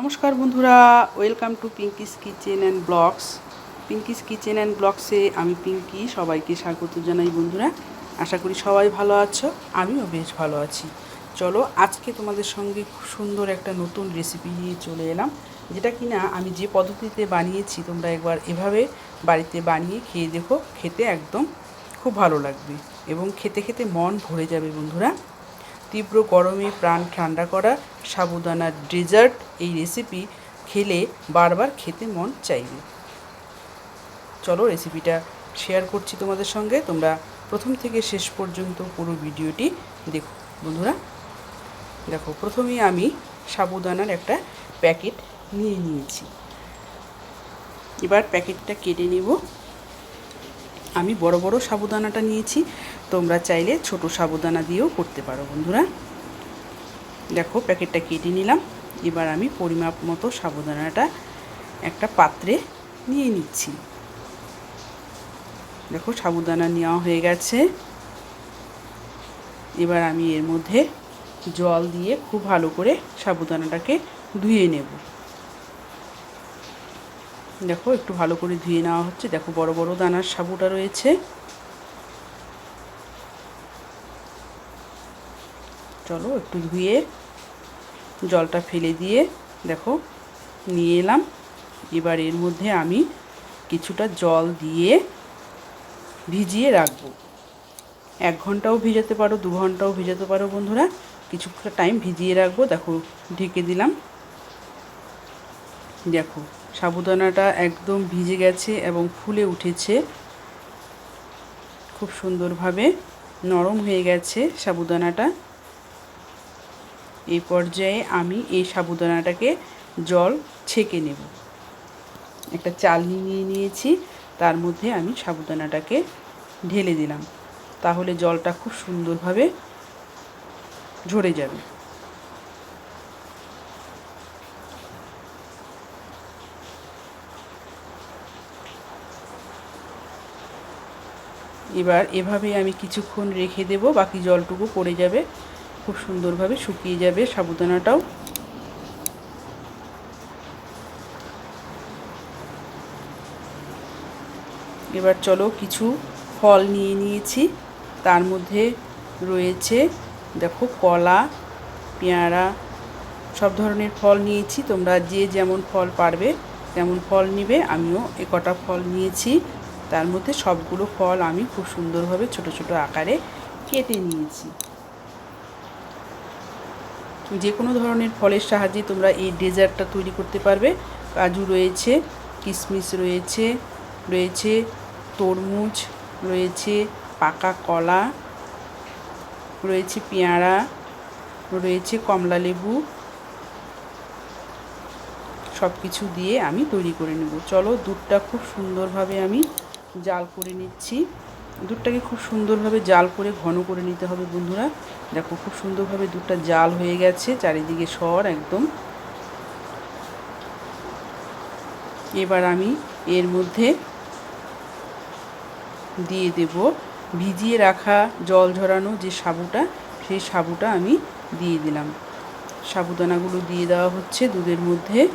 নমস্কার বন্ধুরা welcome to Pinky's kitchen and blogs Pinky's kitchen and ব্লগসে আমি পিঙ্কি সবাইকে স্বাগত জানাই বন্ধুরা। আশা করি সবাই ভালো আছো, আমিও বেশ ভালো আছি। চলো, আজকে তোমাদের সঙ্গে খুব সুন্দর একটা নতুন রেসিপি নিয়ে চলে এলাম, যেটা কিনা আমি যে পদ্ধতিতে বানিয়েছি, তোমরা একবার এভাবে বাড়িতে বানিয়ে খেয়ে দেখো, খেতে একদম খুব ভালো লাগবে এবং খেতে খেতে মন ভরে যাবে বন্ধুরা। তীব্র গরমে প্রাণ ঠান্ডা করা সাবুদানার ডেজার্ট এই রেসিপি খেলে বারবার খেতে মন চাইবে। চলো রেসিপিটা শেয়ার করছি তোমাদের সঙ্গে। তোমরা প্রথম থেকে শেষ পর্যন্ত পুরো ভিডিওটি দেখো। বন্ধুরা, দেখো, প্রথমেই আমি সাবুদানার একটা প্যাকেট নিয়ে নিয়েছি। এবার প্যাকেটটা কেটে নেব। আমি বড় বড় সাবুদানাটা নিয়েছি। তোমরা চাইলে ছোট সাবুদানা দিয়েও করতে পারো, বন্ধুরা। দেখো, প্যাকেটটা কেটে নিলাম। এবার আমি পরিমাপ মতো সাবুদানাটা একটা পাত্রে নিয়ে নিচ্ছি। দেখো, সাবুদানা নেওয়া হয়ে গেছে। এবার আমি এর মধ্যে জল দিয়ে খুব ভালো করে সাবুদানাটাকে ধুয়ে নেব। দেখো, একটু ভালো করে ধুয়ে নেওয়া হচ্ছে। দেখো, বড় বড় দানার সাবুটা রয়েছে। চলো একটু ধুয়ে জলটা ফেলে দিয়ে, দেখো, নিয়ে এলাম। এবার এর মধ্যে আমি কিছুটা জল দিয়ে ভিজিয়ে রাখব। এক ঘন্টাও ভিজাতে পারো, দু ঘন্টাও ভিজাতে পারো বন্ধুরা। কিছুটা টাইম ভিজিয়ে রাখব, দেখো, ঢেকে দিলাম। দেখো, সাবুদানাটা একদম ভিজে গেছে এবং ফুলে উঠেছে। খুব সুন্দরভাবে নরম হয়ে গেছে সাবুদানাটা। এই পর্যায়ে আমি এই সাবুদানাটাকে জল ছেঁকে নেব। একটা চালনি নিয়ে নিয়েছি, তার মধ্যে আমি সাবুদানাটাকে ঢেলে দিলাম। তাহলে জলটা খুব সুন্দরভাবে ঝরে যাবে। এবার এভাবে আমি কিছুক্ষণ রেখে দেব, বাকি জলটুকু পড়ে যাবে। খুব সুন্দরভাবে শুকিয়ে যাবে সাবুদানাটাও। এবার চলো কিছু ফল নিয়ে নিয়েছি। তার মধ্যে রয়েছে, দেখো, কলা, পেয়ারা, সব ধরনের ফল নিয়েছি। তোমরা যে যেমন ফল পারবে তেমন ফল নিবে। আমিও এ কটা ফল নিয়েছি। তার মধ্যে সবগুলো ফল আমি খুব সুন্দরভাবে ছোট ছোট আকারে কেটে নিয়েছি। যে কোনো ধরনের ফলের সাহায্যে তোমরা এই ডেজার্টটা তৈরি করতে পারবে। কাজু রয়েছে কিশমিশ রয়েছে রয়েছে তরমুজ, রয়েছে পাকা কলা, রয়েছে পেয়ারা, রয়েছে কমলা লেবু। সব কিছু দিয়ে আমি তৈরি করে নেব। চলো দুধটা খুব সুন্দরভাবে আমি জাল করে নিচ্ছি। দুধটাকে খুব সুন্দরভাবে জাল করে ঘন করে নিতে হবে বন্ধুরা। দেখো, খুব সুন্দরভাবে দুধটা জাল হয়ে গেছে, চারিদিকে সর একদম। এবার আমি এর মধ্যে দিয়ে দেব, ভিজিয়ে রাখা জল ঝরানো যে সাবুটা, সেই সাবুটা আমি দিয়ে দিলাম। সাবুদানাগুলো দিয়ে দেওয়া হচ্ছে দুধের মধ্যে।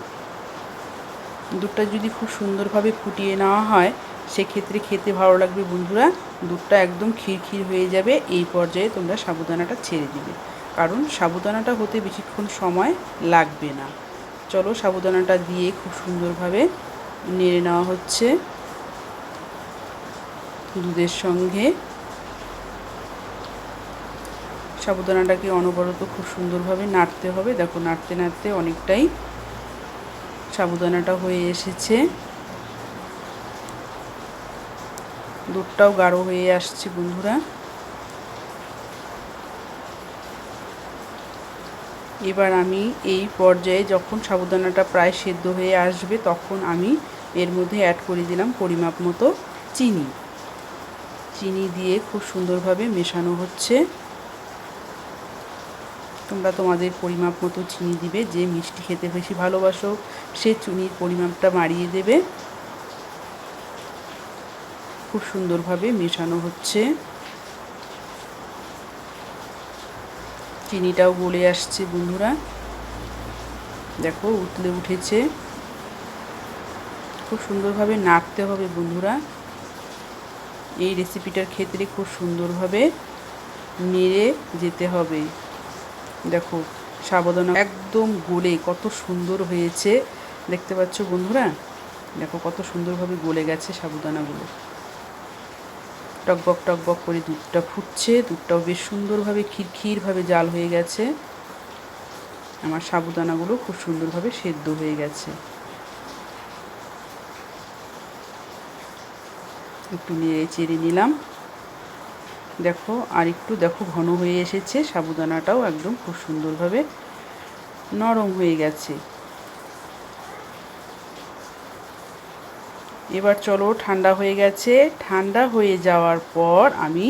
দুধটা যদি খুব সুন্দরভাবে ফুটিয়ে নেওয়া হয় সেক্ষেত্রে খেতে ভালো লাগবে বন্ধুরা। দুধটা একদম ক্ষীর হয়ে যাবে। এই পর্যায়ে তোমরা সাবুদানাটা ছেড়ে দিবে। কারণ সাবুদানাটা হতে বেশিক্ষণ সময় লাগবে না। চলো সাবুদানাটা দিয়ে খুব সুন্দরভাবে নেড়ে নেওয়া হচ্ছে। দুধের সঙ্গে সাবুদানাটাকে অনবরত খুব সুন্দরভাবে নাড়তে হবে। দেখো, নাড়তে নাড়তে অনেকটাই সাবুদানাটা হয়ে এসেছে। দুধটাও গাঢ় হয়ে আসছে, বন্ধুরা। এবার আমি এই পর্যায়ে যখন সাবুদানাটা প্রায় সেদ্ধ হয়ে আসবে, তখন আমি এর মধ্যে অ্যাড করে দিলাম পরিমাপ মতো চিনি। চিনি দিয়ে খুব সুন্দরভাবে মেশানো হচ্ছে। তোমরা তোমাদের পরিমাপ মতো চিনি দিবে, যে মিষ্টি খেতে বেশি ভালোবাসো, সে চিনির পরিমাপটা বাড়িয়ে দেবে। খুব সুন্দরভাবে মেশানো হচ্ছে। চিনিটাও গলে আসছে বন্ধুরা। দেখো, উতলে উঠেছে। খুব সুন্দরভাবে নাড়তে হবে বন্ধুরা। এই রেসিপিটার ক্ষেত্রে খুব সুন্দরভাবে নেড়ে যেতে হবে। দেখো সাবধানা একদম গলে কত সুন্দর হয়েছে। দেখতে পাচ্ছ বন্ধুরা? দেখো, কত সুন্দরভাবে গলে গেছে সাবুদানাগুলো টকবক টকবক করে দুধটা ফুটছে। দুধটাও বেশ সুন্দরভাবে খিরখিরভাবে জাল হয়ে গেছে। আমার সাবুদানাগুলো খুব সুন্দরভাবে সেদ্ধ হয়ে গেছে। একটু নেড়ে চেড়ে নিলাম। দেখো, আর একটু দেখো, ঘন হয়ে এসেছে। সাবুদানাটাও একদম খুব সুন্দরভাবে নরম হয়ে গেছে। এবার চলো, ঠান্ডা হয়ে গেছে। ঠান্ডা হয়ে যাওয়ার পর আমি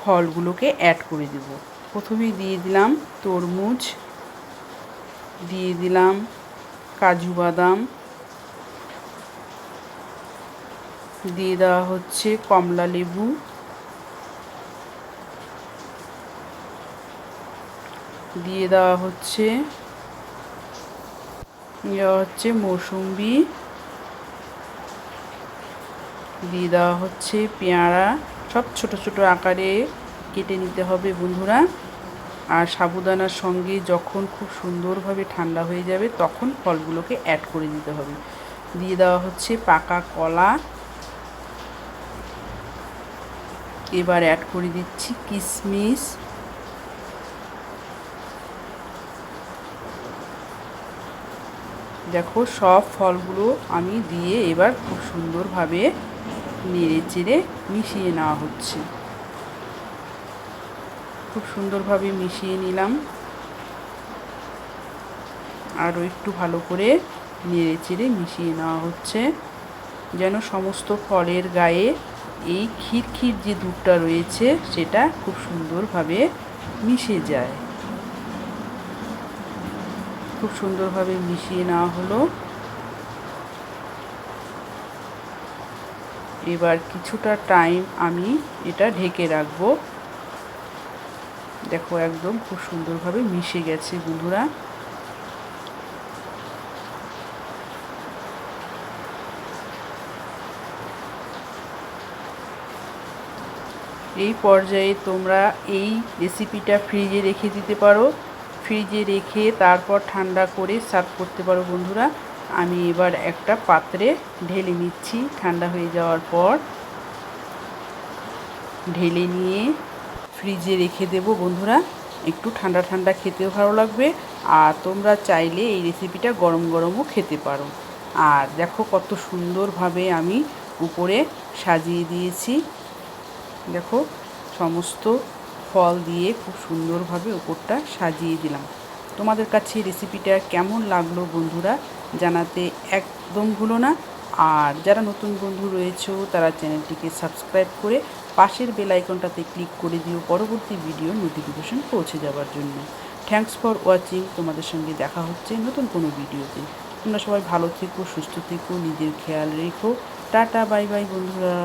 ফলগুলোকে অ্যাড করে দেব। প্রথমেই দিয়ে দিলাম তরমুজ, দিয়ে দিলাম কাজু বাদাম, দিয়ে দেওয়া হচ্ছে কমলা লেবু, দিয়ে দেওয়া হচ্ছে দেওয়া হচ্ছে মৌসুম্বি দিয়ে দেওয়া হচ্ছে পেয়ারা। সব ছোট ছোট আকারে কেটে নিতে হবে বন্ধুরা। আর সাবুদানার সঙ্গে যখন খুব সুন্দরভাবে ঠান্ডা হয়ে যাবে, তখন ফলগুলোকে অ্যাড করে দিতে হবে। দিয়ে দেওয়া হচ্ছে পাকা কলা। এবার অ্যাড করে দিচ্ছি কিশমিশ দেখো সব ফলগুলো আমি দিয়ে এবার খুব সুন্দরভাবে নেড়ে চেড়ে মিশিয়ে নেওয়া হচ্ছে। খুব সুন্দরভাবে মিশিয়ে নিলাম। আরও একটু ভালো করে নেড়ে চেড়ে মিশিয়ে নেওয়া হচ্ছে। যেন সমস্ত ফলের গায়ে এই ক্ষীর যে দুধটা রয়েছে, সেটা খুব সুন্দরভাবে মিশে যায়। খুব সুন্দরভাবে মিশিয়ে নেওয়া হলো। এবার কিছুটা টাইম আমি এটা ঢেকে রাখব। দেখো একদম খুব সুন্দরভাবে মিশে গেছে বন্ধুরা। এই পর্যায়ে তোমরা এই রেসিপিটা ফ্রিজে রেখে দিতে পারো। ফ্রিজে রেখে তারপর ঠান্ডা করে সার্ভ করতে পারো বন্ধুরা। আমি এবার একটা পাত্রে ঢেলে নিচ্ছি। ঠান্ডা হয়ে যাওয়ার পর ঢেলে নিয়ে ফ্রিজে রেখে দেব। বন্ধুরা, একটু ঠান্ডা ঠান্ডা খেতেও ভালো লাগবে আর তোমরা চাইলে এই রেসিপিটা গরম গরমও খেতে পারো। আর দেখো কত সুন্দরভাবে আমি উপরে সাজিয়ে দিয়েছি। দেখো, সমস্ত ফল দিয়ে খুব সুন্দরভাবে উপরটা সাজিয়ে দিলাম। তোমাদের কাছে রেসিপিটা কেমন লাগল বন্ধুরা? জানাতে একদম ভুলো না। আর যারা নতুন বন্ধু রয়েছে তারা চ্যানেলটিকে সাবস্ক্রাইব করে পাশের বেল আইকনটাতে ক্লিক করে দিও পরবর্তী ভিডিও নোটিফিকেশন পৌঁছে যাওয়ার জন্য। থ্যাংকস ফর ওয়াচিং তোমাদের সঙ্গে দেখা হচ্ছে নতুন কোনো ভিডিওতে। তোমরা সবাই ভালো থেকো, সুস্থ থেকো, নিজের খেয়াল রেখো। টাটা, বাই বাই, বন্ধুরা।